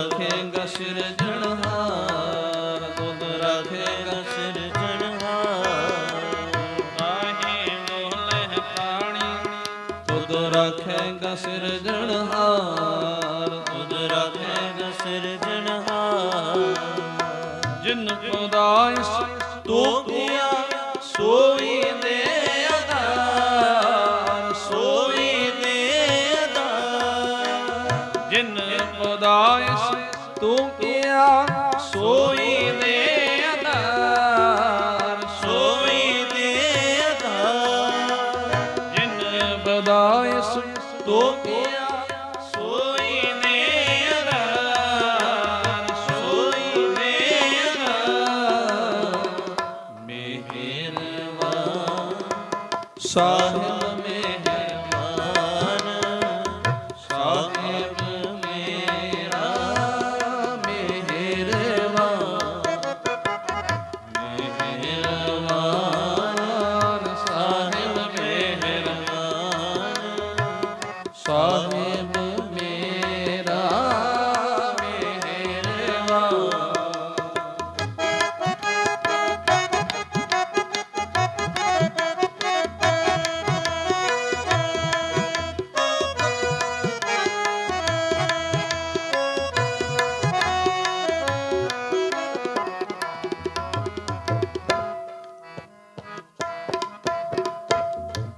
ਰੱਖੇਗਾ ਸਿਰਜਣਹਾਰ ਤੁਧ ਰੱਖੇਗਾ ਸਿਰਜਣਹਾਰ ਕਾਹੇ ਮੋਲਹਿ ਪ੍ਰਾਣੀ ਤੁਧ ਰੱਖੇਗਾ ਸਿਰਜਣਹਾਰ ਤੁਧ ਰੱਖੇਗਾ ਸਿਰਜਣਹਾਰ ਜਿਨ ਪਦਾਇਸ ਤੂੰ ਕੀਆ ਬਦਾਇਸ ਤੂੰ ਕੀਆ ਸੋਈ ਦੇ ਆਧਾਰ ਸੋਈ ਦੇ ਆਧਾਰ ਮਿਹਰਬਾਨ ਸਾਹਿਬ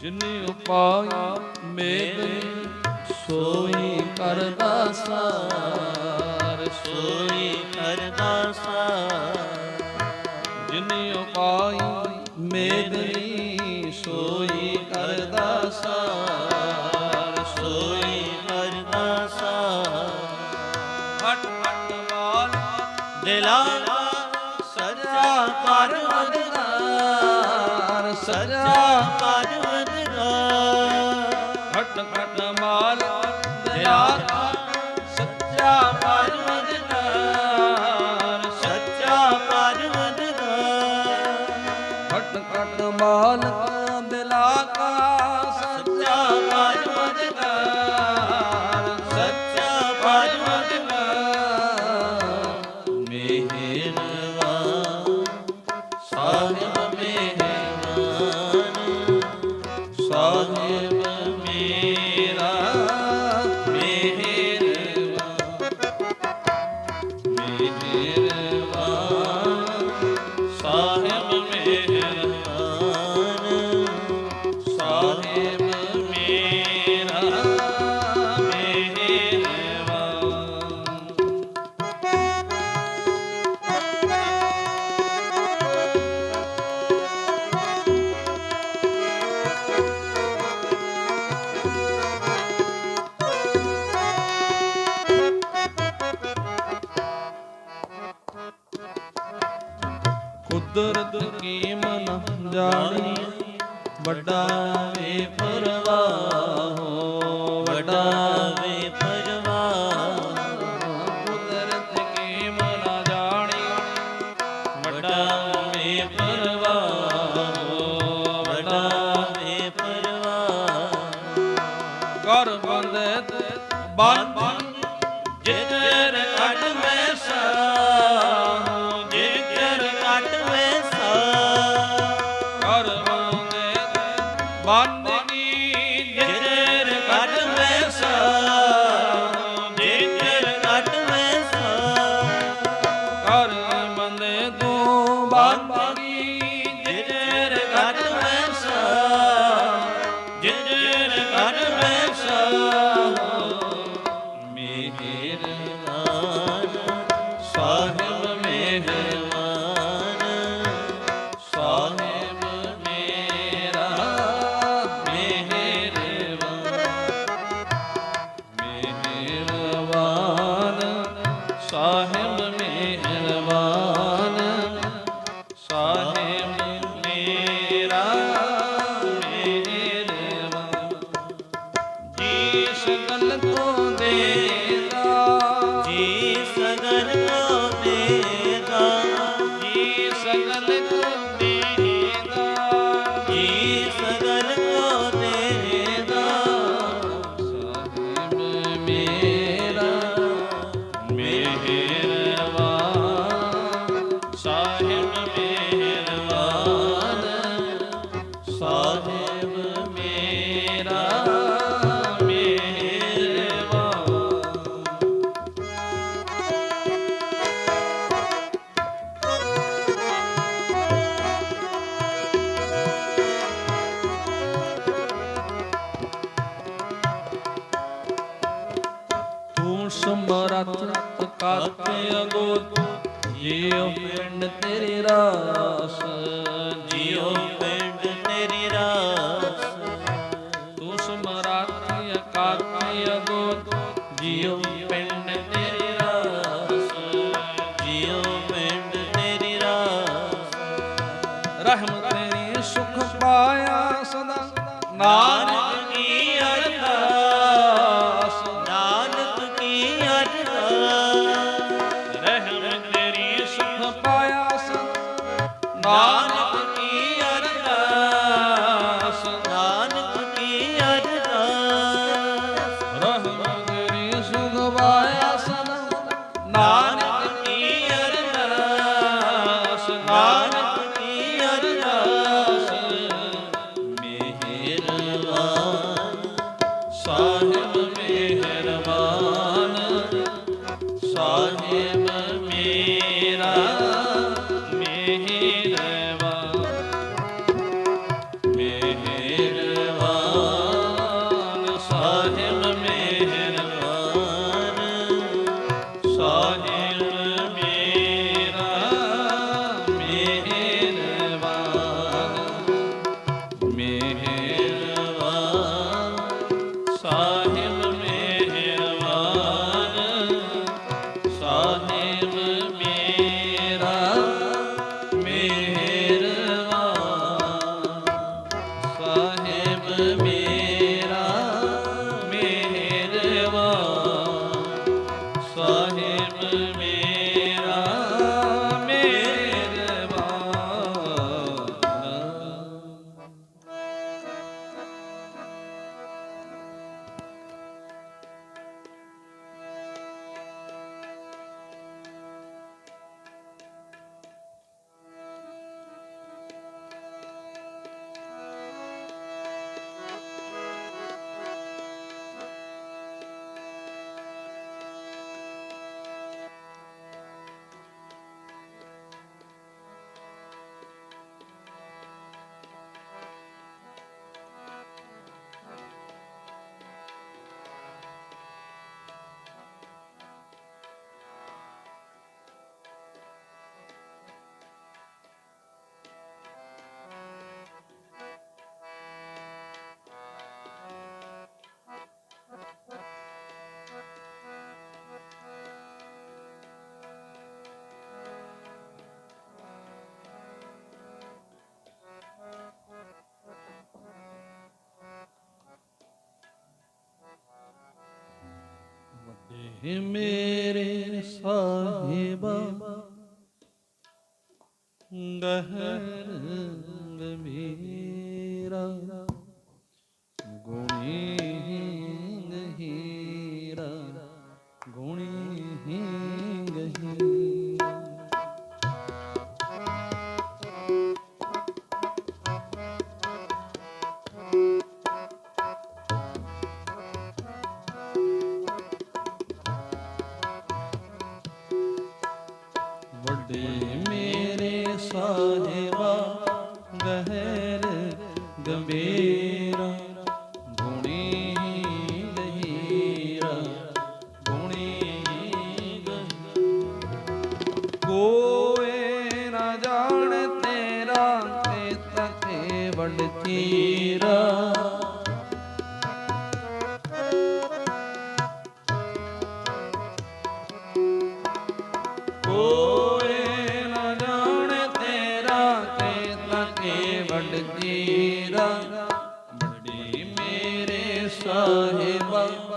ਜਿਨੇ ਉਪਾਈ ਮੇਦ ਸੋਈ ਕਰਦਾ ਸਾਰ ਸੋਈ ਕਰਦਾ ਸਾਰ ਜਿਨੇ ਉਪਾਈ ਮੇਦਨੀ ਸੋਈ ਕਰਦਾ ਸਾਰ ਸੋਈ ਕਰਦਾ ਸਾਰ ਹਟ ਹਟ ਵਾਲ ਦਿਲਾ ਸੱਚਾ ਪਰਵਦਗਾਰ ਸੱਚਾ ਪਰਵਦਗਾਰ ਹਟ ਮਾਲ ਦਿਲਾਰ ਸੱਚਾ ਪਰਵਦਗਾਰ ਸੱਚਾ ਪਰਵਦਗਾਰ ਹਟ ਮਾਲ ਦਿਲਾ ਕਾ ਸੱਚਾ ਪਰਵਦਗਾਰ ਸੱਚਾ ਪਰਵਦਗਾਰ ਮਿਹਰਬਾਨ ਸਾਹਿਬ ਮਿਹਰਬਾਨ ਕੁਦਰਤ ਕੀ ਮਨ ਜਾਣੀ? ਵੱਡਾ ਵੇ ਪਰਵਾਹ ਵੱਡਾ ਵੇ ਪਰਵਾਹ ਕੁਦਰਤ ਕੀ ਮਨਾ ਜਾਣੀ? ਵੱਡਾ ਵੇ ਪਰਵਾਹ ਤੇ Yeah. ਸਮਰੱਥ ਕਤ ਅਗੋਤ ਜੀਉ ਪਿੰਡ ਤੇਰੀ ਰਾਸ। ਜਿਉ ਪਿੰਡ ਤੇਰੀ ਰਾਸ। ਤੂੰ ਸਮਰੱਥ ਕਤ ਅਗੋਤ ਜੀਉ ਪਿੰਡ ਤੇਰੀ ਰਾਸ। ਜਿਉ ਪਿੰਡ ਤੇਰੀ ਰਾਸ। ਰਹਿਮ ਤੇਰੀ ਸੁਖ ਪਾਇਆ ਸਦਾ। ਨਾਨਕ ਸਾਹਿਬ ਵੱਡੇ ਮੇਰੇ ਸਾਹਿਬਾ ਗਹਿਰ ਗੰਭੀਰਾ, ਗੁਣੀ ਗਹੀਰਾ ਗੁਣੀ ਗਹੀਰਾ ਕੋਏ ਨਾ ਜਾਣ ਤੇਰਾ ਤੇ ਤਕੇ ਵੱਡ ਚੀਰਾ। 와